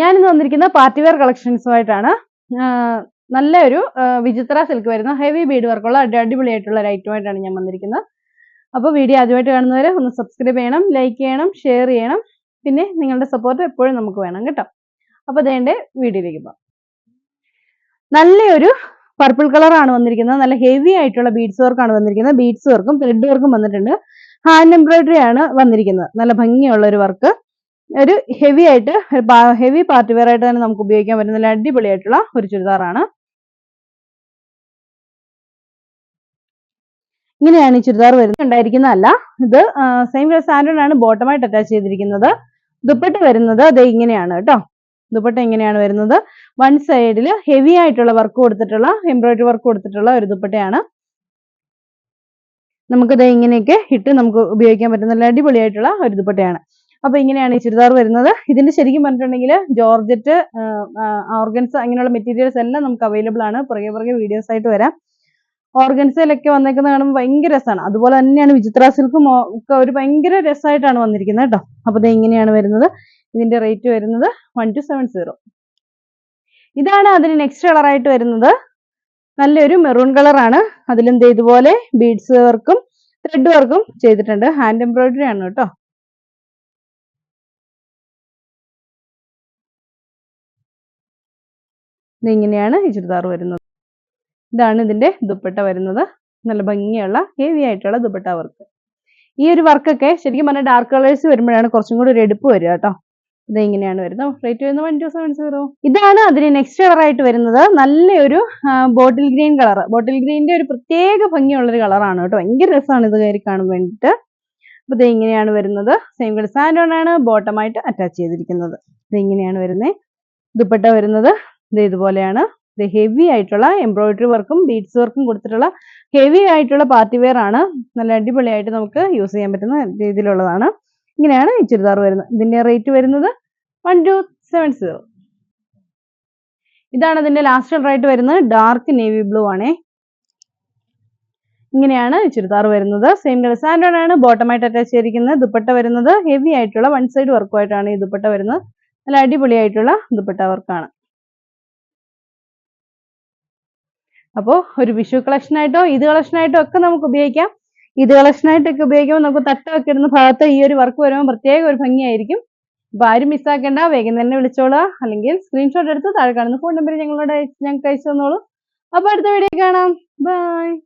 ഞാനിന്ന് വന്നിരിക്കുന്ന party wear കളക്ഷൻസുമായിട്ടാണ് നല്ല ഒരു വിചിത്ര സിൽക്ക് വരുന്ന ഹെവി ബീഡ് വർക്കുള്ള അടി അടിപൊളിയായിട്ടുള്ള ഒരു ഐറ്റമായിട്ടാണ് ഞാൻ വന്നിരിക്കുന്നത്. അപ്പോൾ വീഡിയോ ആദ്യമായിട്ട് കാണുന്നവരെ ഒന്ന് സബ്സ്ക്രൈബ് ചെയ്യണം ലൈക്ക് ചെയ്യണം ഷെയർ ചെയ്യണം പിന്നെ നിങ്ങളുടെ സപ്പോർട്ട് എപ്പോഴും നമുക്ക് വേണം കേട്ടോ. അപ്പോൾ അതേന്റെ വീഡിയോയിലേക്ക് പോകാം. നല്ലൊരു പർപ്പിൾ കളറാണ് വന്നിരിക്കുന്നത് നല്ല ഹെവി ആയിട്ടുള്ള ബീഡ്സ് വർക്കാണ് വന്നിരിക്കുന്നത്. ബീഡ്സ് വർക്കും ത്രെഡ് വർക്കും വന്നിട്ടുണ്ട്. ഹാൻഡ് എംബ്രോയിഡറി ആണ് വന്നിരിക്കുന്നത്. നല്ല ഭംഗിയുള്ള ഒരു വർക്ക് ഒരു ഹെവി ആയിട്ട് ഹെവി പാർട്ടി വെയർ ആയിട്ട് തന്നെ നമുക്ക് ഉപയോഗിക്കാൻ പറ്റുന്ന നല്ല അടിപൊളിയായിട്ടുള്ള ഒരു ചുരിദാറാണ്. ഇങ്ങനെയാണ് ഈ ചുരിദാർ വരുന്നത്. ഉണ്ടായിരിക്കുന്നതല്ല ഇത് സെയിം സ്റ്റാൻഡേർഡ് ആണ് ബോട്ടമായിട്ട് അറ്റാച്ച് ചെയ്തിരിക്കുന്നത്. ദുപ്പട്ട വരുന്നത് അത് ഇങ്ങനെയാണ് കേട്ടോ. ദുപ്പട്ട ഇങ്ങനെയാണ് വരുന്നത്. വൺ സൈഡിൽ ഹെവി ആയിട്ടുള്ള വർക്ക് കൊടുത്തിട്ടുള്ള എംബ്രോയിഡറി വർക്ക് കൊടുത്തിട്ടുള്ള ഒരു ദുപ്പട്ടയാണ്. നമുക്കിത് ഇങ്ങനെയൊക്കെ ഇട്ട് നമുക്ക് ഉപയോഗിക്കാൻ പറ്റുന്ന നല്ല അടിപൊളിയായിട്ടുള്ള ഒരു ദുപ്പട്ടയാണ്. അപ്പൊ ഇങ്ങനെയാണ് ഈ ചുരിദാർ വരുന്നത്. ഇതിന്റെ ശരിക്കും പറഞ്ഞിട്ടുണ്ടെങ്കിൽ ജോർജറ്റ് ഓർഗൻസ് അങ്ങനെയുള്ള മെറ്റീരിയൽസ് എല്ലാം നമുക്ക് അവൈലബിൾ ആണ്. പുറകെ പുറകെ വീഡിയോസ് ആയിട്ട് വരാം. ഓർഗൻസയിലൊക്കെ വന്നേക്കുന്ന കാണുമ്പോൾ ഭയങ്കര രസമാണ്. അതുപോലെ തന്നെയാണ് വിചിത്ര സിൽക്കും ഒക്കെ ഒരു ഭയങ്കര രസമായിട്ടാണ് വന്നിരിക്കുന്നത് കേട്ടോ. അപ്പൊ ഇത് ഇങ്ങനെയാണ് വരുന്നത്. ഇതിന്റെ റേറ്റ് വരുന്നത് വൺ ടു സെവൻ സീറോ ഇതാണ് അതിന് നെക്സ്റ്റ് കളറായിട്ട് വരുന്നത്. നല്ലൊരു മെറൂൺ കളറാണ് അതിലും ഇതുപോലെ ബീഡ്സ് വർക്കും ത്രെഡ് വർക്കും ചെയ്തിട്ടുണ്ട്. ഹാൻഡ് എംബ്രോയിഡറി ആണ് കേട്ടോ. ഇങ്ങനെയാണ് ഈ ചുരിദാർ വരുന്നത്. ഇതാണ് ഇതിന്റെ ദുപ്പട്ട വരുന്നത്. നല്ല ഭംഗിയുള്ള ഹെവി ആയിട്ടുള്ള ദുപ്പട്ട വർക്ക്. ഈ ഒരു വർക്കൊക്കെ ശരിക്കും പറഞ്ഞാൽ ഡാർക്ക് കളേഴ്സ് വരുമ്പോഴാണ് കുറച്ചും കൂടി ഒരു എടുപ്പ് വരിക കേട്ടോ. ഇത് ഇങ്ങനെയാണ് വരുന്നത്. റേറ്റ് വരുന്നത് വൺ ടു സെവൻ സീറോ ഇതാണ് അതിന് നെക്സ്റ്റ് കളർ ആയിട്ട് വരുന്നത്. നല്ലൊരു ബോട്ടിൽ ഗ്രീൻ കളർ ബോട്ടിൽ ഗ്രീനിന്റെ ഒരു പ്രത്യേക ഭംഗിയുള്ളൊരു കളറാണ് കേട്ടോ. ഭയങ്കര രസമാണ് ഇത് കയറി കാണാൻ വേണ്ടിയിട്ട് അപ്പൊ ഇത് ഇങ്ങനെയാണ് വരുന്നത്. സെയിം കളർ സാൻഡോൺ ആണ് ബോട്ടമായിട്ട് അറ്റാച്ച് ചെയ്തിരിക്കുന്നത്. ഇത് ഇങ്ങനെയാണ് വരുന്നത്. ദുപ്പട്ട വരുന്നത്. ഇതുപോലെയാണ്. ഇത് ഹെവി ആയിട്ടുള്ള എംബ്രോയിഡറി വർക്കും ബീഡ്സ് വർക്കും കൊടുത്തിട്ടുള്ള ഹെവി ആയിട്ടുള്ള പാർട്ടി വെയർ ആണ്. നല്ല അടിപൊളിയായിട്ട് നമുക്ക് യൂസ് ചെയ്യാൻ പറ്റുന്ന രീതിയിലുള്ളതാണ്. ഇങ്ങനെയാണ് ഈ ചുരിദാർ വരുന്നത്. ഇതിന്റെ റേറ്റ് വരുന്നത് വൺ ടു സെവൻ സീറോ ഇതാണ് ഇതിന്റെ ലാസ്റ്റ് കളറായിട്ട് വരുന്നത്. ഡാർക്ക് നേവി ബ്ലൂ ആണേ. ഇങ്ങനെയാണ് ചുരിദാർ വരുന്നത്. സെയിം കളർ സാൻഡോൺ ആണ് ബോട്ടമായിട്ട് അറ്റാച്ച് ചെയ്തിരിക്കുന്നത്. ദുപ്പട്ട വരുന്നത് ഹെവി ആയിട്ടുള്ള വൺ സൈഡ് വർക്കുമായിട്ടാണ് ഈ ദുപ്പട്ട വരുന്നത്. നല്ല അടിപൊളിയായിട്ടുള്ള ദുപ്പട്ട വർക്കാണ് അപ്പോൾ ഒരു വിഷു കളക്ഷൻ ആയിട്ടോ ഇത് കളക്ഷനായിട്ടോ ഒക്കെ നമുക്ക് ഉപയോഗിക്കാം. ഇത് കളക്ഷനായിട്ടൊക്കെ ഉപയോഗിക്കുമ്പോൾ നമുക്ക് തട്ടമൊക്കെ ഇടുന്ന ഭാഗത്ത് ഈ ഒരു വർക്ക് വരുമ്പോൾ പ്രത്യേക ഒരു ഭംഗിയായിരിക്കും. അപ്പോൾ ആരും മിസ്സാക്കേണ്ട വേഗം തന്നെ വിളിച്ചോളുക അല്ലെങ്കിൽ സ്ക്രീൻഷോട്ട് എടുത്ത് താഴെ കാണുന്ന ഫോൺ നമ്പർ ഞങ്ങളോട് ഞങ്ങൾക്ക് അയച്ചു തന്നോളൂ. അപ്പോൾ അടുത്ത വീഡിയോ കാണാം. ബൈ